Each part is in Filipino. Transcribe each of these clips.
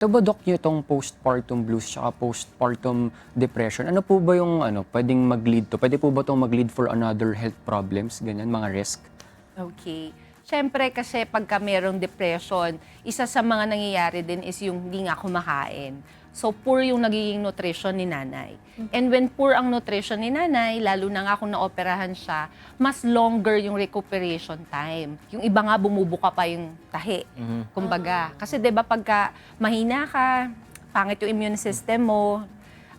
Ito ba, Dok, yung itong postpartum blues tsaka postpartum depression, ano po ba yung ano, pwedeng mag-lead to? Pwede po ba itong mag-lead for another health problems, ganyan, mga risk? Okay. Siyempre kasi pagka merong depression, isa sa mga nangyayari din is yung hindi nga kumakain. So poor yung nagiging nutrition ni nanay. And when poor ang nutrition ni nanay, lalo na nga kung naoperahan siya, mas longer yung recuperation time. Yung iba nga bumubuka pa yung tahi. Kumbaga, kasi 'di ba pagka mahina ka, pangit yung immune system mo,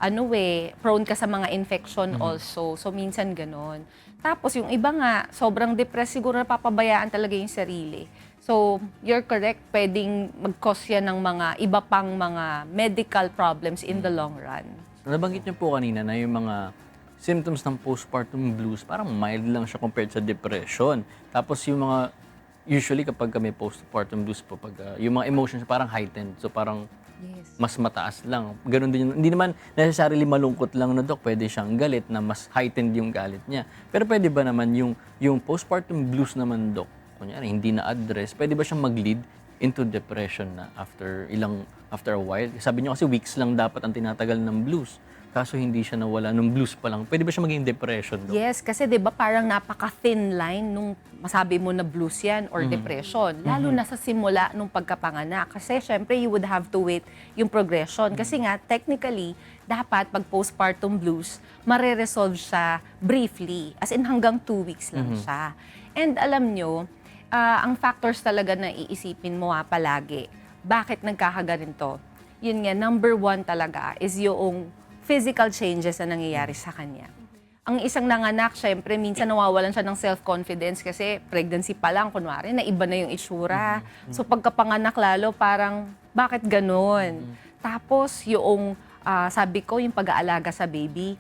ano eh, prone ka sa mga infection also. So, minsan ganon. Tapos, yung iba nga, sobrang depressed, siguro napapabayaan talaga yung sarili. So, you're correct, pwedeng mag-cause yan ng mga iba pang mga medical problems in the long run. Nabanggit niyo po kanina na yung mga symptoms ng postpartum blues, parang mild lang siya compared sa depression. Tapos yung mga, usually kapag may postpartum blues po, pag, uh, yung mga emotions parang heightened. So parang Yes. mas mataas lang. Ganon din yun. Hindi naman necessarily malungkot lang na dok. Pwede siyang galit na mas heightened yung galit niya. Pero pwede ba naman yung, yung postpartum blues naman dok, kunyari hindi na-address, pwede ba siyang mag-lead into depression na after ilang after a while? Sabi niyo kasi weeks lang dapat ang tinatagal ng blues. Kaso hindi siya nawala nung blues pa lang. Pwede ba siya maging depression dok? Yes, kasi 'di ba parang napaka-thin line nung masabi mo na blues yan or depression, lalo na sa simula nung pagkapanganak. Kasi syempre you would have to wait yung progression kasi nga technically dapat pag postpartum blues, mare-resolve siya briefly, as in hanggang two weeks lang siya. And alam nyo, ah, ang factors talaga na iisipin mo ha, palagi, bakit nagkakaganito? Yun nga, number one talaga is yung physical changes na nangyayari sa kanya. Ang isang nanganak, syempre, minsan nawawalan siya ng self-confidence kasi pregnancy pa lang, kunwari, na iba na yung itsura. So pagkapanganak lalo, parang, bakit ganun? Tapos, yung, ah, sabi ko, yung pag-aalaga sa baby,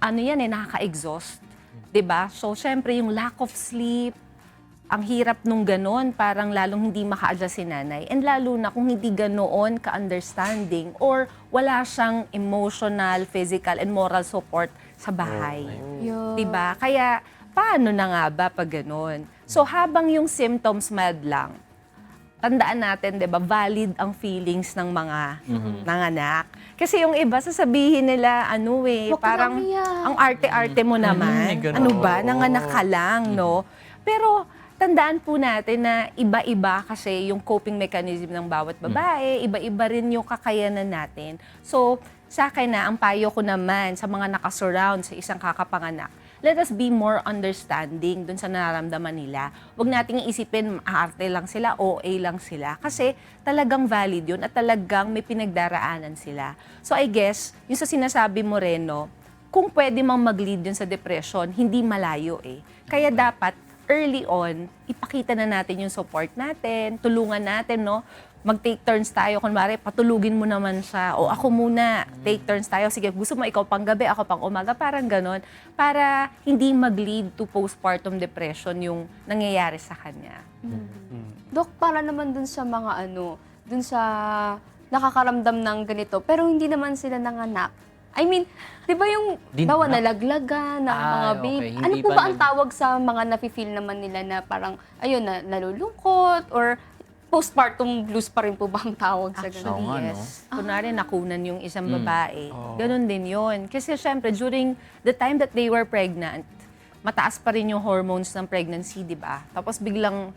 ano yan eh, nakaka-exhaust. 'Di ba? So, syempre, yung lack of sleep, ang hirap nung ganon, parang lalong hindi maka-adjust si nanay. And lalo na kung hindi ganoon ka-understanding or wala siyang emotional, physical, and moral support sa bahay. Yun. 'Di ba? Kaya paano na nga ba pag ganon? So habang yung symptoms mild lang, tandaan natin, 'di ba, valid ang feelings ng mga nanganak. Kasi yung iba sasabihin nila ano eh, Huwag parang ang arte-arte mo naman. may ganun. ano ba? Nanganak ka lang, no? Pero tandaan po natin na iba-iba kasi yung coping mechanism ng bawat babae, iba-iba rin yung kakayanan natin. So, sa akin na, ang payo ko naman sa mga nakasurround sa isang kakapanganak, let us be more understanding dun sa nararamdaman nila. Huwag nating isipin, maarte lang sila, OA lang sila. Kasi talagang valid yun at talagang may pinagdaraanan sila. So I guess, yung sa sinasabi mo, Reno, kung pwede mang mag-lead yun sa depression, hindi malayo eh. Kaya dapat early on, ipakita na natin yung support natin, tulungan natin, no? Mag-take turns tayo. Kunwari, patulugin mo naman siya. O ako muna, take turns tayo. Sige, gusto mo ikaw pang gabi, ako pang umaga. Parang ganon. Para hindi mag-lead to postpartum depression yung nangyayari sa kanya. Dok, para naman dun sa mga ano, dun sa nakakaramdam ng ganito, pero hindi naman sila nanganak. I mean, di ba yung Di- bawa nalaglagan ng Ah, mga okay. baby? Hindi Ano po pa ba ang nag- tawag sa mga nafe-feel naman nila na parang, ayun, na, nalulungkot or postpartum blues pa rin po ba ang tawag sa Actually, ganun? nga, no? yes. Kunwari, nakunan yung isang babae. Ganon din yun. Kasi syempre, during the time that they were pregnant, mataas pa rin yung hormones ng pregnancy, di ba? Tapos biglang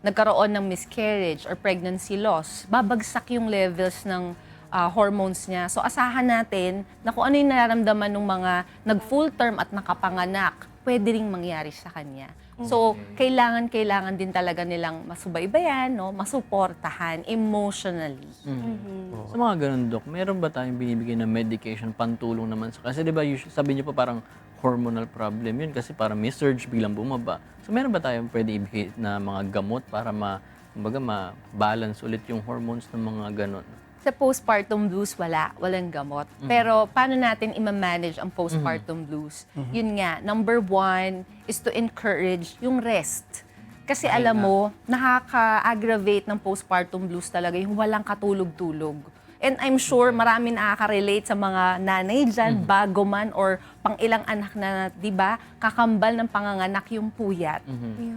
nagkaroon ng miscarriage or pregnancy loss, babagsak yung levels ng ah, hormones niya. So asahan natin na kung ano yung nararamdaman ng mga nag-full term at nakapanganak, pwede ring mangyari sa kanya. So, kailangan, kailangan din talaga nilang masubaybayan, no? masuportahan emotionally. Sa mga ganun, Dok, meron ba tayong binibigay na medication pantulong naman sa... Kasi di ba, usually, sabi niyo pa parang hormonal problem yun kasi parang may surge, biglang bumaba. So meron ba tayong pwede ibigay na mga gamot para ma, kumbaga, ma-balance ulit yung hormones ng mga ganun? Sa postpartum blues, wala. Walang gamot. Pero paano natin ima-manage ang postpartum blues? Yun nga, number one is to encourage yung rest. Kasi alam mo, nakaka-aggravate ng postpartum blues talaga yung walang katulog-tulog. And I'm sure marami nakaka-relate sa mga nanay dyan, bago man or pang ilang anak na, di ba, kakambal ng panganganak yung puyat.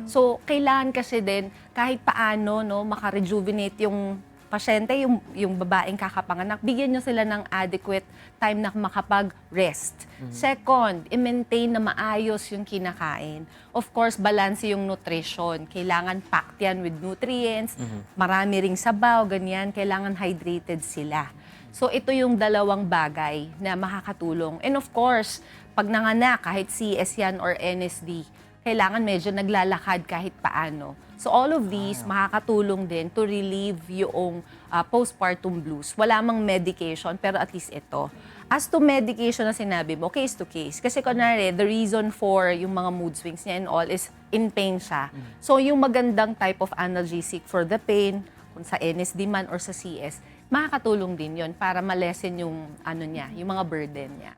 So, kailangan kasi din, kahit paano, no, makarejuvenate yung pasyente, yung, yung babaeng kakapanganak, bigyan nyo sila ng adequate time na makapag-rest. Second, i-maintain na maayos yung kinakain. Of course, balance yung nutrition. Kailangan packed yan with nutrients, marami ring sabaw, ganyan. Kailangan hydrated sila. So ito yung dalawang bagay na makakatulong. And of course, pag nanganak, kahit CS yan or NSD, kailangan medyo naglalakad kahit paano. So all of these makakatulong din to relieve yung ah, postpartum blues. Wala mang medication, pero at least ito. As to medication na sinabi mo, case to case. Kasi kunwari, the reason for yung mga mood swings niya and all is in pain siya. So yung magandang type of analgesic for the pain, kung sa NSD man or sa CS, makakatulong din yon para malesen yung ano niya, yung mga burden niya.